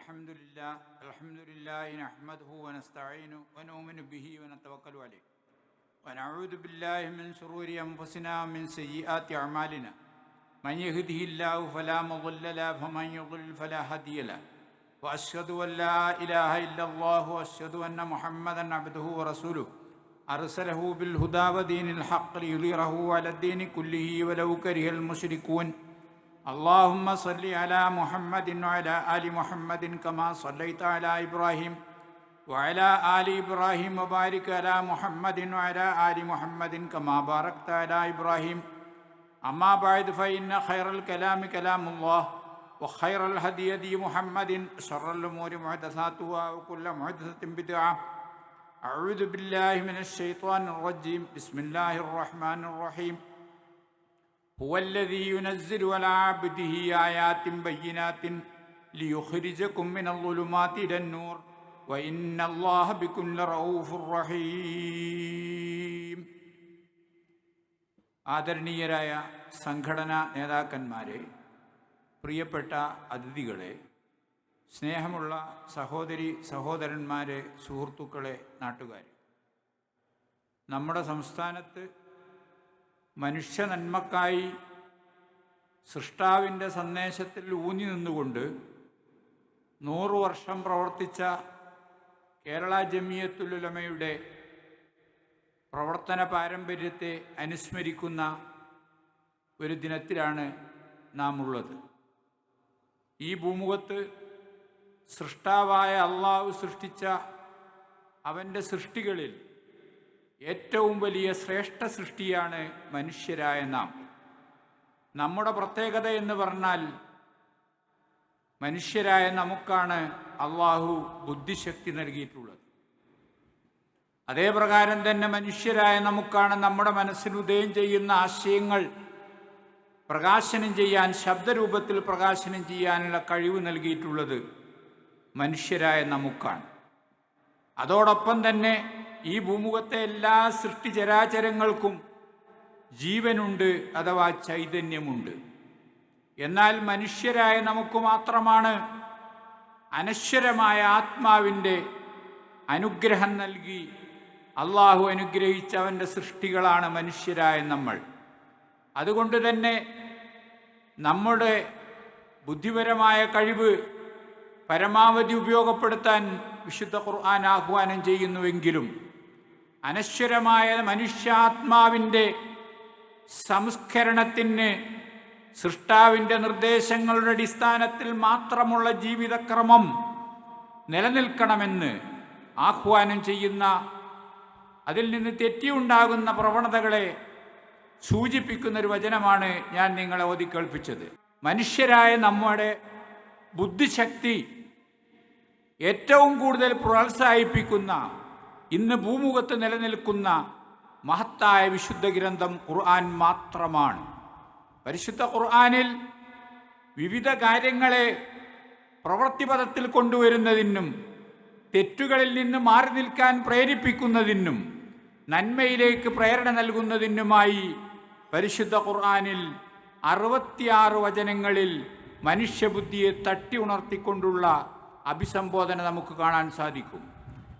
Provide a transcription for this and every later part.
الحمد لله الحمد لله نحمده ونستعينه ونؤمن به ونتوكل عليه ونعوذ بالله من شرور انفسنا ومن سيئات اعمالنا من يهده الله فلا مضل له ومن يضلل فلا هادي له واشهد ان لا اله الا الله واشهد ان محمدا عبده ورسوله ارسله بالهدى ودين الحق ليظهره على الدين كله ولو كره المشركون اللهم صل على محمد وعلى آل محمد كما صليت على إبراهيم وعلى آل إبراهيم وبارك على محمد وعلى آل محمد كما باركت على إبراهيم. أما بعد فإن خير الكلام كلام الله وخير الهدي هدي محمد شر الأمور محدثاتها وكل محدثة بدعة. أعوذ بالله من الشيطان الرجيم. بسم الله الرحمن الرحيم. هو الذي ينزل على عبده آيات بينات ليخرجكم من الظلمات إلى النور وإن الله بكم لرؤوف رحيم ആദരണീയരായ സംഘടനാ നേതാക്കന്മാരെ പ്രിയപ്പെട്ട അതിഥികളെ സ്നേഹമുള്ള സഹോദരി സഹോദരന്മാരെ സുഹൃത്തുക്കളെ നാട്ടുകാരെ നമ്മുടെ സംസ്ഥാനത്ത് മനുഷ്യ നന്മക്കായി സൃഷ്ടാവിന്റെ സന്ദേശത്തിൽ ഊന്നി നിന്നുകൊണ്ട് നൂറു വർഷം പ്രവർത്തിച്ച കേരള ജമിയത്തുലുലമയുടെ പ്രവർത്തന പാരമ്പര്യത്തെ അനുസ്മരിക്കുന്ന ഒരു ദിനത്തിലാണ് നാം ഉള്ളത് ഈ ഭൂമുഖത്ത് സൃഷ്ടാവായ അള്ളാഹു സൃഷ്ടിച്ച അവന്റെ സൃഷ്ടികളിൽ ഏറ്റവും വലിയ ശ്രേഷ്ഠ സൃഷ്ടിയാണ് മനുഷ്യരായ നാം. നമ്മുടെ പ്രത്യേകത എന്ന് പറഞ്ഞാൽ മനുഷ്യരായ നമുക്കാണ് അള്ളാഹു ബുദ്ധിശക്തി നൽകിയിട്ടുള്ളത്. അതേ പ്രകാരം തന്നെ മനുഷ്യരായ നമുക്കാണ് നമ്മുടെ മനസ്സിനുദയം ചെയ്യുന്ന ആശയങ്ങൾ പ്രകാശനം ചെയ്യാൻ ശബ്ദരൂപത്തിൽ പ്രകാശനം ചെയ്യാനുള്ള കഴിവ് നൽകിയിട്ടുള്ളത് മനുഷ്യരായ നമുക്കാണ്. അതോടൊപ്പം തന്നെ ഈ ഭൂമുഖത്തെ എല്ലാ സൃഷ്ടി സൃഷ്ടിചരാചരങ്ങൾക്കും ജീവനുണ്ട് അഥവാ ചൈതന്യമുണ്ട്. എന്നാൽ മനുഷ്യരായ നമുക്ക് മാത്രമാണ് അനശ്വരമായ ആത്മാവിന്റെ അനുഗ്രഹം നൽകി അള്ളാഹു അനുഗ്രഹിച്ച അവന്റെ സൃഷ്ടികളാണ് മനുഷ്യരായ നമ്മൾ. അതുകൊണ്ട് തന്നെ നമ്മുടെ ബുദ്ധിപരമായ കഴിവ് പരമാവധി ഉപയോഗപ്പെടുത്താൻ വിശുദ്ധ ഖുർആൻ ആഹ്വാനം ചെയ്യുന്നുവെങ്കിലും അനശ്വരമായ മനുഷ്യാത്മാവിന്റെ സംസ്കരണത്തിന് സൃഷ്ടാവിന്റെ നിർദ്ദേശങ്ങളുടെ അടിസ്ഥാനത്തിൽ മാത്രമുള്ള ജീവിതക്രമം നിലനിൽക്കണമെന്ന് ആഹ്വാനം ചെയ്യുന്ന അതിൽ നിന്ന് തെറ്റിയുണ്ടാകുന്ന പ്രവണതകളെ സൂചിപ്പിക്കുന്ന ഒരു വചനമാണ് ഞാൻ നിങ്ങളെ ഓതിക്കേൾപ്പിച്ചത്. മനുഷ്യരായ നമ്മുടെ ബുദ്ധിശക്തി ഏറ്റവും കൂടുതൽ പ്രോത്സാഹിപ്പിക്കുന്ന ഇന്ന് ഭൂമുഖത്ത് നിലനിൽക്കുന്ന മഹത്തായ വിശുദ്ധ ഗ്രന്ഥം ഖുർആൻ മാത്രമാണ്. പരിശുദ്ധ ഖുർആനിൽ വിവിധ കാര്യങ്ങളെ പ്രവൃത്തിപഥത്തിൽ കൊണ്ടുവരുന്നതിനും തെറ്റുകളിൽ നിന്ന് മാറി നിൽക്കാൻ പ്രേരിപ്പിക്കുന്നതിനും നന്മയിലേക്ക് പ്രേരണ നൽകുന്നതിനുമായി പരിശുദ്ധ ഖുർആാനിൽ അറുപത്തിയാറ് വചനങ്ങളിൽ മനുഷ്യബുദ്ധിയെ തട്ടി ഉണർത്തിക്കൊണ്ടുള്ള അഭിസംബോധന നമുക്ക് കാണാൻ സാധിക്കും.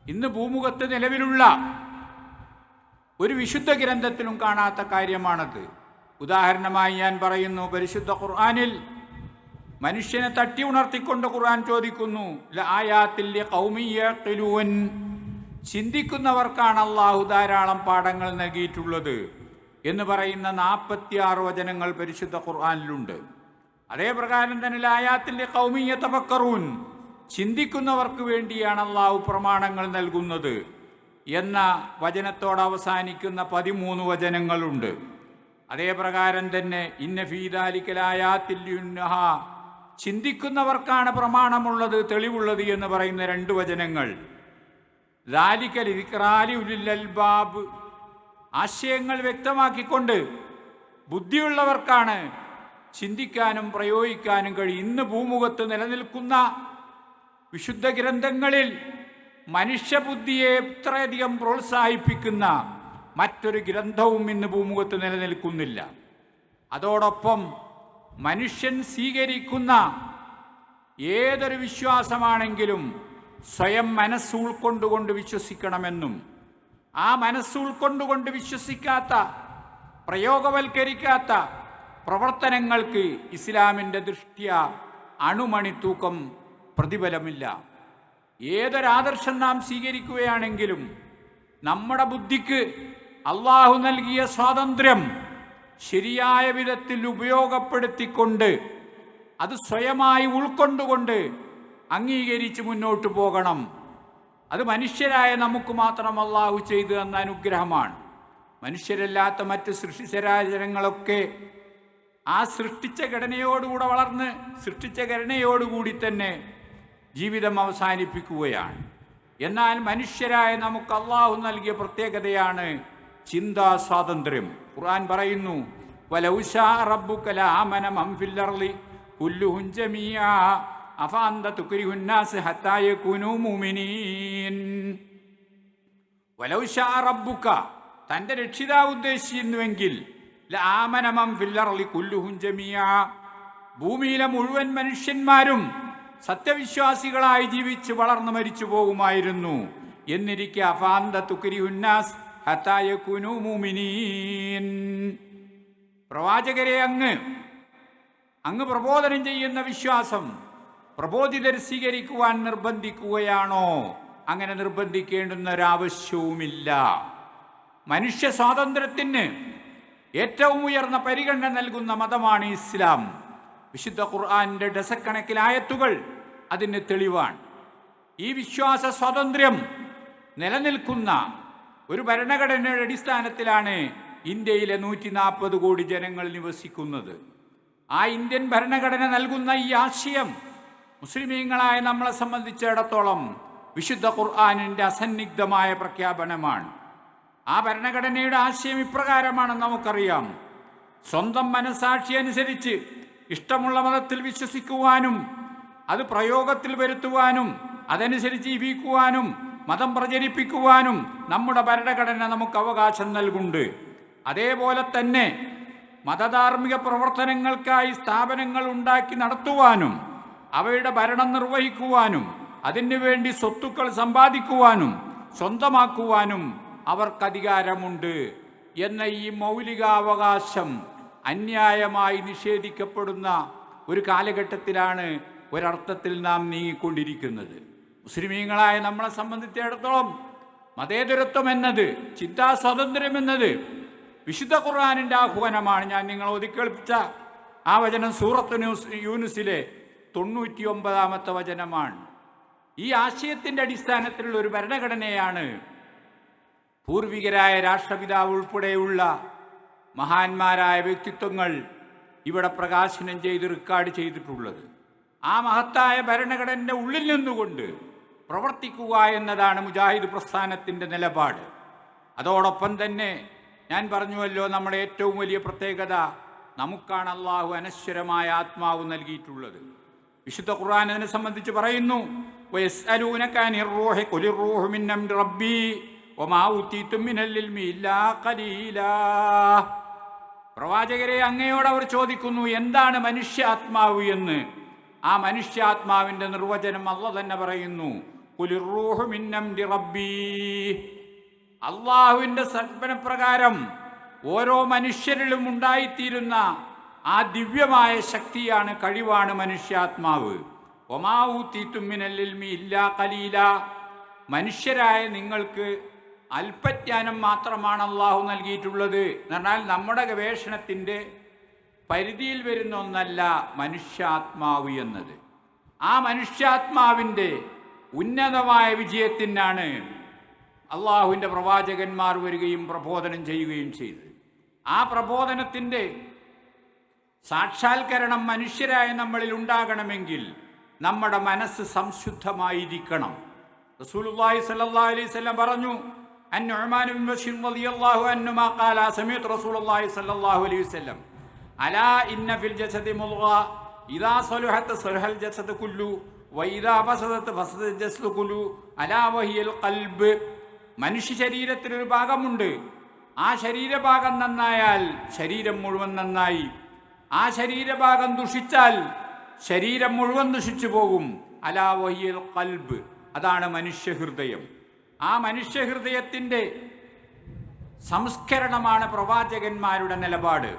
ഇന്ന് ഭൂമുഖത്ത് നിലവിലുള്ള ഒരു വിശുദ്ധ ഗ്രന്ഥത്തിലും കാണാത്ത കാര്യമാണത്. ഉദാഹരണമായി ഞാൻ പറയുന്നു പരിശുദ്ധ ഖുർആാനിൽ മനുഷ്യനെ തട്ടി ഉണർത്തിക്കൊണ്ട് ഖുർആൻ ചോദിക്കുന്നു ചിന്തിക്കുന്നവർക്കാണ് അള്ളാഹു ധാരാളം പാഠങ്ങൾ നൽകിയിട്ടുള്ളത് എന്ന് പറയുന്ന നാൽപ്പത്തിയാറ് വചനങ്ങൾ പരിശുദ്ധ ഖുർആാനിലുണ്ട്. അതേ പ്രകാരം തന്നെ ലായാത്തിന്റെ കൗമിയ തപക്കറൂൻ ചിന്തിക്കുന്നവർക്ക് വേണ്ടിയാണ് അള്ളാഹു പ്രമാണങ്ങൾ നൽകുന്നത് എന്ന വചനത്തോട് അവസാനിക്കുന്ന പതിമൂന്ന് വചനങ്ങളുണ്ട്. അതേപ്രകാരം തന്നെ ഇന്ന ഫീദാലിക്കലായാത്തില്യുന്നഹ ചിന്തിക്കുന്നവർക്കാണ് പ്രമാണമുള്ളത് തെളിവുള്ളത് എന്ന് പറയുന്ന രണ്ട് വചനങ്ങൾ. ബാബ്. ആശയങ്ങൾ വ്യക്തമാക്കിക്കൊണ്ട് ബുദ്ധിയുള്ളവർക്കാണ് ചിന്തിക്കാനും പ്രയോഗിക്കാനും കഴിയും. ഇന്ന് ഭൂമുഖത്ത് നിലനിൽക്കുന്ന വിശുദ്ധ ഗ്രന്ഥങ്ങളിൽ മനുഷ്യബുദ്ധിയെ ഇത്രയധികം പ്രോത്സാഹിപ്പിക്കുന്ന മറ്റൊരു ഗ്രന്ഥവും ഇന്ന് ഭൂമുഖത്ത് നിലനിൽക്കുന്നില്ല. അതോടൊപ്പം മനുഷ്യൻ സ്വീകരിക്കുന്ന ഏതൊരു വിശ്വാസമാണെങ്കിലും സ്വയം മനസ്സ് ഉൾക്കൊണ്ടുകൊണ്ട് വിശ്വസിക്കണമെന്നും ആ മനസ്സ് ഉൾക്കൊണ്ടുകൊണ്ട് വിശ്വസിക്കാത്ത പ്രയോഗവൽക്കരിക്കാത്ത പ്രവർത്തനങ്ങൾക്ക് ഇസ്ലാമിന്റെ ദൃഷ്ട്യ അണുമണി തൂക്കം പ്രതിഫലമില്ല. ഏതൊരാദർശം നാം സ്വീകരിക്കുകയാണെങ്കിലും നമ്മുടെ ബുദ്ധിക്ക് അള്ളാഹു നൽകിയ സ്വാതന്ത്ര്യം ശരിയായ വിധത്തിൽ ഉപയോഗപ്പെടുത്തിക്കൊണ്ട് അത് സ്വയമായി ഉൾക്കൊണ്ടുകൊണ്ട് അംഗീകരിച്ച് മുന്നോട്ട് പോകണം. അത് മനുഷ്യരായ നമുക്ക് മാത്രം അള്ളാഹു ചെയ്തു തന്ന അനുഗ്രഹമാണ്. മനുഷ്യരല്ലാത്ത മറ്റ് സൃഷ്ടിചരാചരങ്ങളൊക്കെ ആ സൃഷ്ടിച്ച ഘടനയോടുകൂടെ വളർന്ന് സൃഷ്ടിച്ച ഘടനയോടുകൂടി തന്നെ ജീവിതം അവസാനിപ്പിക്കുകയാണ്. എന്നാൽ മനുഷ്യരായ നമുക്ക് അള്ളാഹു നൽകിയ പ്രത്യേകതയാണ് ചിന്താ സ്വാതന്ത്ര്യം. ഖുർആൻ പറയുന്നു തന്റെ രക്ഷിതാവ് ജമീഅ. ഭൂമിയിലെ മുഴുവൻ മനുഷ്യന്മാരും സത്യവിശ്വാസികളായി ജീവിച്ച് വളർന്നു മരിച്ചു പോകുമായിരുന്നു. എന്നിരിക്കെ അഫാന്ത തുക്രി ഉന്നാസ് പ്രവാചകരെ അങ്ങ് അങ്ങ് പ്രബോധനം ചെയ്യുന്ന വിശ്വാസം പ്രബോധിതർ സ്വീകരിക്കുവാൻ നിർബന്ധിക്കുകയാണോ? അങ്ങനെ നിർബന്ധിക്കേണ്ടുന്ന ഒരാവശ്യവുമില്ല. മനുഷ്യ സ്വാതന്ത്ര്യത്തിന് ഏറ്റവും ഉയർന്ന പരിഗണന നൽകുന്ന മതമാണ് ഇസ്ലാം. വിശുദ്ധ ഖുർആാനിന്റെ ഡസക്കണക്കിലായത്തുകൾ അതിന് തെളിവാണ്. ഈ വിശ്വാസ സ്വാതന്ത്ര്യം നിലനിൽക്കുന്ന ഒരു ഭരണഘടനയുടെ അടിസ്ഥാനത്തിലാണ് ഇന്ത്യയിലെ നൂറ്റി നാൽപ്പത് കോടി ജനങ്ങൾ നിവസിക്കുന്നത്. ആ ഇന്ത്യൻ ഭരണഘടന നൽകുന്ന ഈ ആശയം മുസ്ലിമീങ്ങളായ നമ്മളെ സംബന്ധിച്ചിടത്തോളം വിശുദ്ധ ഖുർആാനിന്റെ അസന്നിഗ്ധമായ പ്രഖ്യാപനമാണ്. ആ ഭരണഘടനയുടെ ആശയം ഇപ്രകാരമാണെന്ന് നമുക്കറിയാം. സ്വന്തം മനസാക്ഷി അനുസരിച്ച് ഇഷ്ടമുള്ള മതത്തിൽ വിശ്വസിക്കുവാനും അത് പ്രയോഗത്തിൽ വരുത്തുവാനും അതനുസരിച്ച് ജീവിക്കുവാനും മതം പ്രചരിപ്പിക്കുവാനും നമ്മുടെ ഭരണഘടന നമുക്ക് അവകാശം നൽകുന്നുണ്ട്. അതേപോലെ തന്നെ മതധാർമ്മിക പ്രവർത്തനങ്ങൾക്കായി സ്ഥാപനങ്ങൾ ഉണ്ടാക്കി നടത്തുവാനും അവയുടെ ഭരണം നിർവഹിക്കുവാനും അതിന് വേണ്ടി സ്വത്തുക്കൾ സമ്പാദിക്കുവാനും സ്വന്തമാക്കുവാനും അവർക്ക് അധികാരമുണ്ട് എന്ന ഈ മൗലികാവകാശം അന്യായമായി നിഷേധിക്കപ്പെടുന്ന ഒരു കാലഘട്ടത്തിലാണ് ഒരർത്ഥത്തിൽ നാം നീങ്ങിക്കൊണ്ടിരിക്കുന്നത്. മുസ്ലിമീങ്ങളായ നമ്മളെ സംബന്ധിച്ചിടത്തോളം മതേതരത്വം എന്നത് ചിന്താ സ്വാതന്ത്ര്യം എന്നത് വിശുദ്ധ ഖുർആാനിന്റെ ആഹ്വാനമാണ്. ഞാൻ നിങ്ങൾ ഒതുക്കേൽപ്പിച്ച ആ വചനം സൂറത്ത് ന്യൂസ് യൂനുസിലെ തൊണ്ണൂറ്റി ഒമ്പതാമത്തെ വചനമാണ്. ഈ ആശയത്തിന്റെ അടിസ്ഥാനത്തിലുള്ള ഒരു ഭരണഘടനയാണ് പൂർവികരായ രാഷ്ട്രപിതാവ് ഉൾപ്പെടെയുള്ള മഹാന്മാരായ വ്യക്തിത്വങ്ങൾ ഇവിടെ പ്രകാശനം ചെയ്ത് റെക്കോർഡ് ചെയ്തിട്ടുള്ളത്. ആ മഹത്തായ ഭരണഘടനയുടെ ഉള്ളിൽ നിന്നുകൊണ്ട് പ്രവർത്തിക്കുക എന്നതാണ് മുജാഹിദ് പ്രസ്ഥാനത്തിന്റെ നിലപാട്. അതോടൊപ്പം തന്നെ ഞാൻ പറഞ്ഞുവല്ലോ നമ്മുടെ ഏറ്റവും വലിയ പ്രത്യേകത നമുക്കാണ് അള്ളാഹു അനശ്വരമായ ആത്മാവ് നൽകിയിട്ടുള്ളത്. വിശുദ്ധ ഖുർആൻ അതിനെ സംബന്ധിച്ച് പറയുന്നു റബ്ബി ഒമാ ഊത്തി തുമ്മിനല്ലിൽ പ്രവാചകരെ അങ്ങയോട് അവർ ചോദിക്കുന്നു എന്താണ് മനുഷ്യാത്മാവ് എന്ന്? ആ മനുഷ്യാത്മാവിന്റെ നിർവചനം അല്ല തന്നെ പറയുന്നു അള്ളാഹുവിന്റെ സൽപ്പനപ്രകാരം ഓരോ മനുഷ്യരിലും ഉണ്ടായിത്തീരുന്ന ആ ദിവ്യമായ ശക്തിയാണ് കഴിവാണ് മനുഷ്യാത്മാവ്. ഒമാവൂത്തിത്തുമ്മിനല്ലിൽമി ഇല്ലാ കലീല മനുഷ്യരായ നിങ്ങൾക്ക് അല്പജ്ഞാനം മാത്രമാണ് അള്ളാഹു നൽകിയിട്ടുള്ളത്. എന്ന് പറഞ്ഞാൽ നമ്മുടെ ഗവേഷണത്തിന്റെ പരിധിയിൽ വരുന്ന ഒന്നല്ല മനുഷ്യാത്മാവ് എന്നത്. ആ മനുഷ്യാത്മാവിന്റെ ഉന്നതമായ വിജയത്തിനാണ് അള്ളാഹുവിന്റെ പ്രവാചകന്മാർ വരികയും പ്രബോധനം ചെയ്യുകയും ചെയ്തത്. ആ പ്രബോധനത്തിന്റെ സാക്ഷാത്കരണം മനുഷ്യരായ നമ്മളിൽ ഉണ്ടാകണമെങ്കിൽ നമ്മുടെ മനസ്സ് സംശുദ്ധമായിരിക്കണം. റസൂലുള്ളാഹി സല്ലാ അലൈഹി വസല്ലം പറഞ്ഞു അൻ بشير رضي الله റളിയല്ലാഹു അൻഹു മാ ഖാല الله صلى الله അലൈഹി വസല്ലം. അലാ ഇന്ന ഫിൽ ജസദി مضغة ഇദാ صلحت صلح الجسد കുല്ലു വൈദാ ഫസദത്ത് ഫസദ കുല്ലു അലാ വഹിയൽ ഖൽബ്. മനുഷ്യ ശരീരത്തിനൊരു ഭാഗമുണ്ട്. ആ ശരീരഭാഗം നന്നായാൽ ശരീരം മുഴുവൻ നന്നായി. ആ ശരീരഭാഗം ദുഷിച്ചാൽ ശരീരം മുഴുവൻ ദുഷിച്ചു പോകും. അലാ കൽബ് അതാണ് മനുഷ്യഹൃദയം ആ മനുഷ്യഹൃദയത്തിന്റെ സംസ്കരണമാണ് പ്രവാചകന്മാരുടെ നിലപാട്.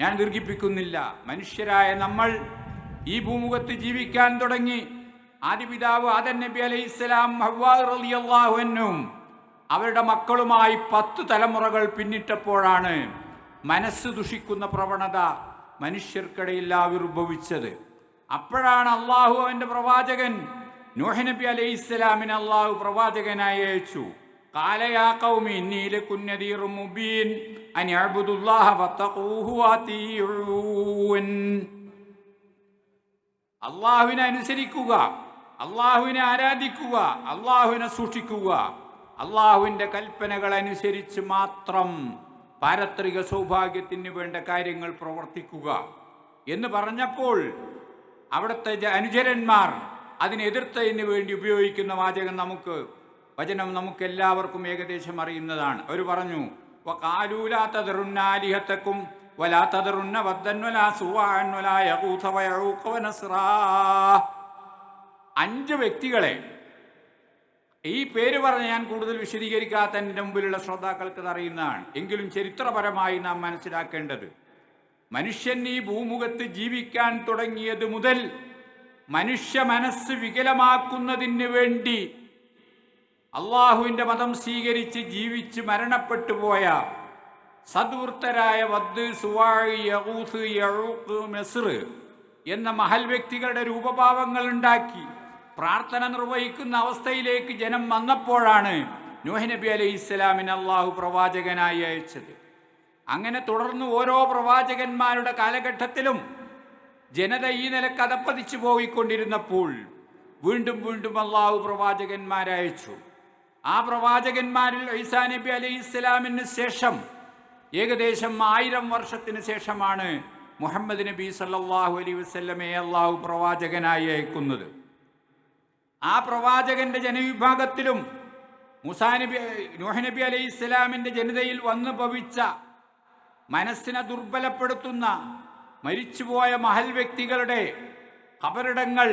ഞാൻ ദീർഘിപ്പിക്കുന്നില്ല. മനുഷ്യരായ നമ്മൾ ഈ ഭൂമുഖത്ത് ജീവിക്കാൻ തുടങ്ങി. ആദിപിതാവ് ആദൻ നബി അലൈഹി ഇസ്ലാം റളിയല്ലാഹുവിനും അവരുടെ മക്കളുമായി പത്ത് തലമുറകൾ പിന്നിട്ടപ്പോഴാണ് മനസ്സ് ദുഷിക്കുന്ന പ്രവണത മനുഷ്യർക്കിടയിൽ ആവിർഭവിച്ചത്. അപ്പോഴാണ് അള്ളാഹു അവന്റെ പ്രവാചകൻ നൂഹ് നബി അലൈഹി ഇസ്ലാമിന് അള്ളാഹു പ്രവാചകനായി അയച്ചു. അള്ളാഹുവിനെ അനുസരിക്കുക അള്ളാഹുവിനെ ആരാധിക്കുക അള്ളാഹുവിനെ സൂക്ഷിക്കുക. അള്ളാഹുവിന്റെ കൽപ്പനകൾ അനുസരിച്ച് മാത്രം പാരത്രിക സൗഭാഗ്യത്തിന് വേണ്ട കാര്യങ്ങൾ പ്രവർത്തിക്കുക. എന്ന് പറഞ്ഞപ്പോൾ അവിടുത്തെ അനുചരന്മാർ അതിനെതിർത്തതിന് വേണ്ടി ഉപയോഗിക്കുന്ന വാചകം നമുക്ക് വചനം നമുക്ക് എല്ലാവർക്കും ഏകദേശം അറിയുന്നതാണ്. അവർ പറഞ്ഞു കാലൂലാത്തതറുന്നാലിഹത്തക്കും വലാത്തതറുന്ന വദ്ദൻ വലാ സുവാൻ വലാ യഗൂഥ വയഊഖ വനസ്റാ അഞ്ച് വ്യക്തികളെ ഈ പേര് പറഞ്ഞ് ഞാൻ കൂടുതൽ വിശദീകരിക്കാത്ത എന്റെ മുമ്പിലുള്ള ശ്രോതാക്കൾക്ക് അറിയുന്നതാണ്. എങ്കിലും ചരിത്രപരമായി നാം മനസ്സിലാക്കേണ്ടത് മനുഷ്യൻ ഈ ഭൂമുഖത്ത് ജീവിക്കാൻ തുടങ്ങിയത് മുതൽ മനുഷ്യ മനസ്സ് വികലമാക്കുന്നതിന് വേണ്ടി അള്ളാഹുവിന്റെ മതം സ്വീകരിച്ച് ജീവിച്ച് മരണപ്പെട്ടു പോയ സദ്വൃത്തരായ വദ് സുവാഴി യഹൂസ് എന്ന മഹൽ വ്യക്തികളുടെ രൂപഭാവങ്ങൾ ഉണ്ടാക്കി പ്രാർത്ഥന നിർവഹിക്കുന്ന അവസ്ഥയിലേക്ക് ജനം വന്നപ്പോഴാണ് നൂഹ് നബി അലൈഹി ഇസ്ലാമിന് അള്ളാഹു പ്രവാചകനായി അയച്ചത്. അങ്ങനെ തുടർന്ന് ഓരോ പ്രവാചകന്മാരുടെ കാലഘട്ടത്തിലും ജനത ഈ നില അതപ്പതിച്ചു പോയിക്കൊണ്ടിരുന്നപ്പോൾ വീണ്ടും വീണ്ടും അള്ളാഹു പ്രവാചകന്മാരയച്ചു ആ പ്രവാചകന്മാരിൽ ഐസാ നബി അലൈഹി ഇസ്ലാമിന് ശേഷം ഏകദേശം ആയിരം വർഷത്തിന് ശേഷമാണ് മുഹമ്മദ് നബി സല്ലാഹു അലൈഹി വസല്ലമയെ അള്ളാഹു പ്രവാചകനായി അയക്കുന്നത്. ആ പ്രവാചകന്റെ ജനവിഭാഗത്തിലും മുസാ നബി നൂഹ് നബി അലൈഹി ജനതയിൽ വന്നു ഭവിച്ച മനസ്സിനെ ദുർബലപ്പെടുത്തുന്ന മരിച്ചുപോയ മഹൽ വ്യക്തികളുടെ കബറിടങ്ങൾ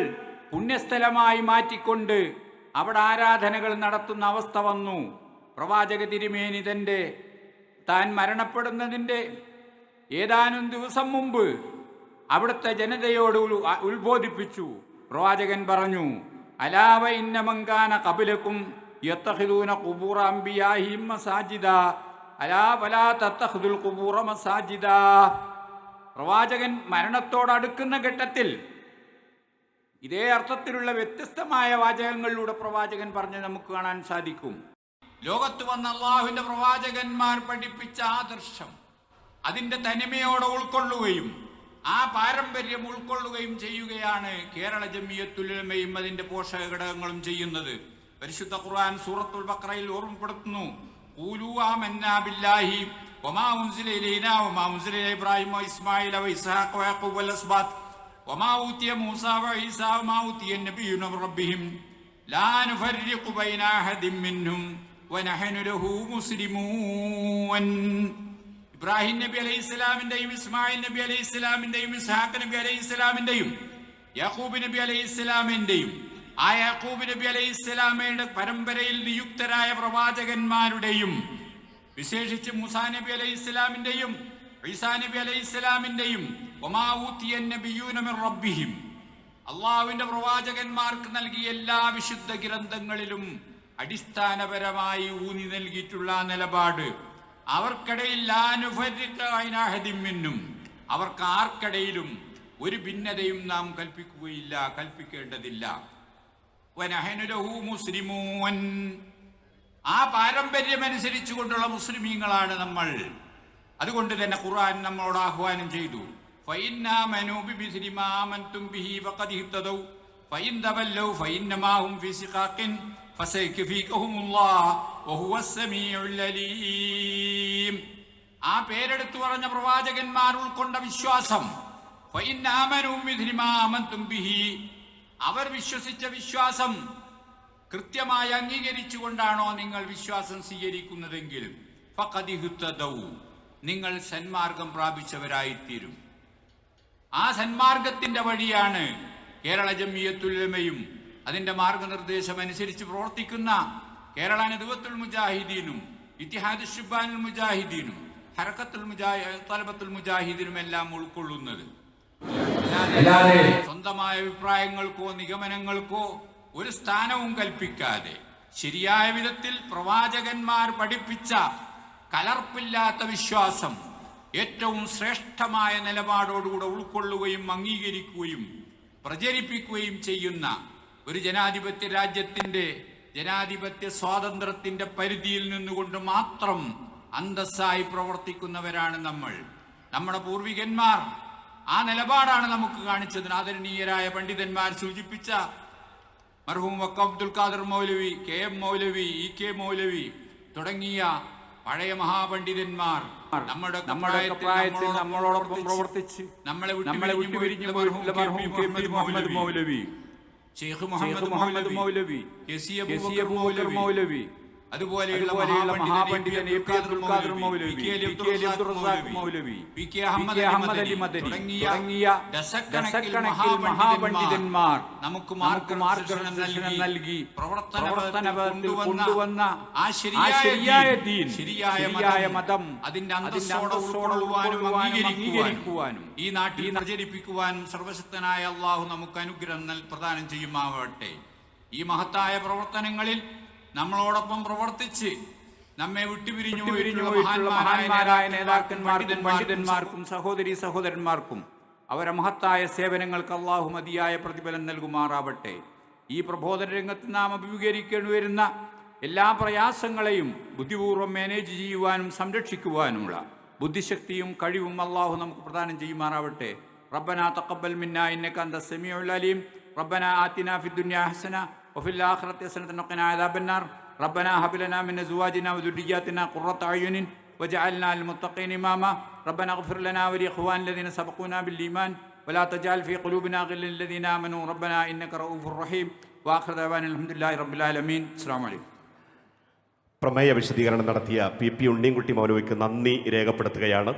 പുണ്യസ്ഥലമായി മാറ്റിക്കൊണ്ട് അവിടെ ആരാധനകൾ നടത്തുന്ന അവസ്ഥ വന്നു. പ്രവാചക തിരുമേനി തന്റെ താൻ മരണപ്പെടുന്നതിന്റെ ഏതാനും ദിവസം മുമ്പ് അവിടുത്തെ ജനതയോട് ഉത്ബോധിപ്പിച്ചു. പ്രവാചകൻ പറഞ്ഞു അലാവ ഇന്നമങ്കാന കപിലക്കും യത്തഹിദൂന കുബൂറ അംബിയാഹിം മസാജിദ. അലാ വലാ തത്തഹുദുൽ കുബൂറ മസാജിദ. പ്രവാചകൻ മരണത്തോടടുക്കുന്ന ഘട്ടത്തിൽ ഇതേ അർത്ഥത്തിലുള്ള വ്യത്യസ്തമായ വാചകങ്ങളിലൂടെ പ്രവാചകൻ പറഞ്ഞ് നമുക്ക് കാണാൻ സാധിക്കും. ലോകത്ത് വന്ന അള്ളാഹുവിന്റെ പ്രവാചകന്മാർ പഠിപ്പിച്ച ആദർശം അതിന്റെ തനിമയോടെ ഉൾക്കൊള്ളുകയും ആ പാരമ്പര്യം ഉൾക്കൊള്ളുകയും ചെയ്യുകയാണ് കേരള ജമിയത്തുലമയും അതിന്റെ പോഷക ഘടകങ്ങളും ചെയ്യുന്നത്. പരിശുദ്ധ ഖുർആൻ സൂറത്തുൽ ബക്രയിൽ ഓർമ്മപ്പെടുത്തുന്നു. കൂലു വമാ ഉൻസില ഇലൈനാ വമാ ഉൻസില ഇല ഇബ്രാഹിം വഇസ്മാഈല വഇസ്ഹാഖ വയഖൂബ് വൽഅസ്ബാത്ത് وما أوتي موسى وعيسى وما أوتي النبيون من ربهم لا نفرق بين أحد منهم ونحن له مسلمون ഇബ്രാഹിം നബി അലൈഹി ഇസ്ലാമിന്റെയും ഇസ്മായിൽ നബി അലൈഹി ഇസ്ലാമിന്റെയും ഇസ്ഹാഖ് നബി അലൈഹി ഇസ്ലാമിന്റെയും യാക്കൂബ് നബി അലൈഹി ഇസ്ലാമിന്റെയും ആ യാക്കൂബ് നബി അലൈഹി ഇസ്ലാമയുടെ പരമ്പരയിൽ നിയുക്തരായ പ്രവാചകന്മാരുടെയും വിശേഷിച്ച് മുസാ നബി അലൈഹി ഇസ്ലാമിന്റെയും ഈസാ നബി അലൈഹി ഇസ്ലാമിന്റെയും റബ്ബിഹിം. അള്ളാഹുവിന്റെ പ്രവാചകന്മാർക്ക് നൽകിയ എല്ലാ വിശുദ്ധ ഗ്രന്ഥങ്ങളിലും അടിസ്ഥാനപരമായി ഊന്നി നൽകിയിട്ടുള്ള നിലപാട്. അവർക്കിടയിൽ അവർക്ക് ആർക്കിടയിലും ഒരു ഭിന്നതയും നാം കൽപ്പിക്കുകയില്ല കൽപ്പിക്കേണ്ടതില്ല. മുസ്ലിമൂൻ. ആ പാരമ്പര്യമനുസരിച്ചു കൊണ്ടുള്ള മുസ്ലിമീങ്ങളാണ് നമ്മൾ. അതുകൊണ്ട് തന്നെ ഖുർആൻ നമ്മളോട് ആഹ്വാനം ചെയ്തു. ആ പേരെടുത്തു പറഞ്ഞ പ്രവാചകന്മാർ ഉൾക്കൊണ്ട വിശ്വാസം അവർ വിശ്വസിച്ച വിശ്വാസം കൃത്യമായി അംഗീകരിച്ചുകൊണ്ടാണോ നിങ്ങൾ വിശ്വാസം സ്വീകരിക്കുന്നതെങ്കിൽ നിങ്ങൾ സന്മാർഗം പ്രാപിച്ചവരായിത്തീരും. ആ സന്മാർഗത്തിന്റെ വഴിയാണ് കേരള ജമിയത്തുലമയും അതിന്റെ മാർഗനിർദ്ദേശം അനുസരിച്ച് പ്രവർത്തിക്കുന്ന കേരള നെതുവത്തുൽ മുജാഹിദീനും ഇത്തിഹാദ് ഷുബാനുൽ മുജാഹിദീനും ഹരക്കത്തുൽ മുജാഹി തലബത്തുൽ മുജാഹിദീനും എല്ലാം ഉൾക്കൊള്ളുന്നത് സ്വന്തമായ അഭിപ്രായങ്ങൾക്കോ നിഗമനങ്ങൾക്കോ ഒരു സ്ഥാനവും കൽപ്പിക്കാതെ ശരിയായ വിധത്തിൽ പ്രവാചകന്മാർ പഠിപ്പിച്ച കലർപ്പില്ലാത്ത വിശ്വാസം ഏറ്റവും ശ്രേഷ്ഠമായ നിലപാടോടുകൂടെ ഉൾക്കൊള്ളുകയും അംഗീകരിക്കുകയും പ്രചരിപ്പിക്കുകയും ചെയ്യുന്ന ഒരു ജനാധിപത്യ രാജ്യത്തിന്റെ ജനാധിപത്യ സ്വാതന്ത്ര്യത്തിന്റെ പരിധിയിൽ നിന്നുകൊണ്ട് മാത്രം അന്തസ്സായി പ്രവർത്തിക്കുന്നവരാണ് നമ്മൾ. നമ്മുടെ പൂർവികന്മാർ ആ നിലപാടാണ് നമുക്ക് കാണിച്ചത്. ആദരണീയരായ പണ്ഡിതന്മാർ സൂചിപ്പിച്ച മർഹൂം Vakkom Abdul Khader Maulavi K M Maulavi E K Maulavi തുടങ്ങിയ പഴയ മഹാപണ്ഡിതന്മാർ നമ്മുടെ നമ്മുടെ പ്രായത്തിൽ നമ്മളോടൊപ്പം പ്രവർത്തിച്ച് നമ്മളെ നമ്മളെ വിട്ടുപിരിഞ്ഞു മൗലവി. ഷെയ്ഖ് മുഹമ്മദ് മൗലവി. മൗലവി. മൗലവി. അതുപോലെയുള്ള മഹാപണ്ഡിതൻ മഹാപണ്ഡിതന്മാർ നമുക്ക് മാർഗദർശനം നൽകി പ്രവർത്തന കൊണ്ടുവന്ന ആ ശരിയായ ദീൻ, ശരിയായ മതം അതിന്റെ അതിന്റെ അന്തസ്സോടെ അന്തസ്സോടെ ഉൾക്കൊള്ളുവാനും ഉൾക്കൊള്ളുവാനും അംഗീകരിക്കുവാനും ഈ നാട്ടിൽ പ്രചരിപ്പിക്കുവാനും സർവശക്തനായ അള്ളാഹു നമുക്ക് അനുഗ്രഹം പ്രദാനം ചെയ്യുമാവട്ടെ ഈ മഹത്തായ പ്രവർത്തനങ്ങളിൽ നമ്മളോടൊപ്പം പ്രവർത്തിച്ച് നമ്മെ വിട്ടുപിരിഞ്ഞു പിരിഞ്ഞു പോയിട്ടുള്ള മഹാന്മാരായ നേതാക്കന്മാർക്കും പണ്ഡിതന്മാർക്കും സഹോദരി സഹോദരന്മാർക്കും അവരെ മഹത്തായ സേവനങ്ങൾക്ക് അള്ളാഹു മതിയായ പ്രതിഫലം നൽകുമാറാവട്ടെ. ഈ പ്രബോധന രംഗത്ത് നാം അഭിമുഖീകരിക്കേണ്ടി വരുന്ന എല്ലാ പ്രയാസങ്ങളെയും ബുദ്ധിപൂർവം മാനേജ് ചെയ്യുവാനും സംരക്ഷിക്കുവാനുമുള്ള ബുദ്ധിശക്തിയും കഴിവും അള്ളാഹു നമുക്ക് പ്രദാനം ചെയ്യുമാറാവട്ടെ. റബ്ബന തക്കബൽ മിന്ന ഇന്നക അന്ത സമീഉൽ അലീം. റബ്ബന ആത്തിന ഫിദ് ദുനിയ ഹസന വഫിൽ ആഖിറതി ഹസനത വഖിന അദാബന്നാർ ربنا هب لنا من ازواجنا وذرياتنا قرة اعين واجعلنا للمتقين اماما ربنا اغفر لنا ولاخواننا الذين سبقونا بالايمان ولا تجعل في قلوبنا غلا للذين امنوا ربنا انك رؤوف رحيم واخر دعوانا الحمد لله رب العالمين السلام عليكم പ്രമേയ വിശദീകരണം നടത്തിയ പി പി ഉണ്ണിൻകുട്ടി മൗലവിക്ക് നന്ദി രേഖപ്പെടുത്തുകയാണ്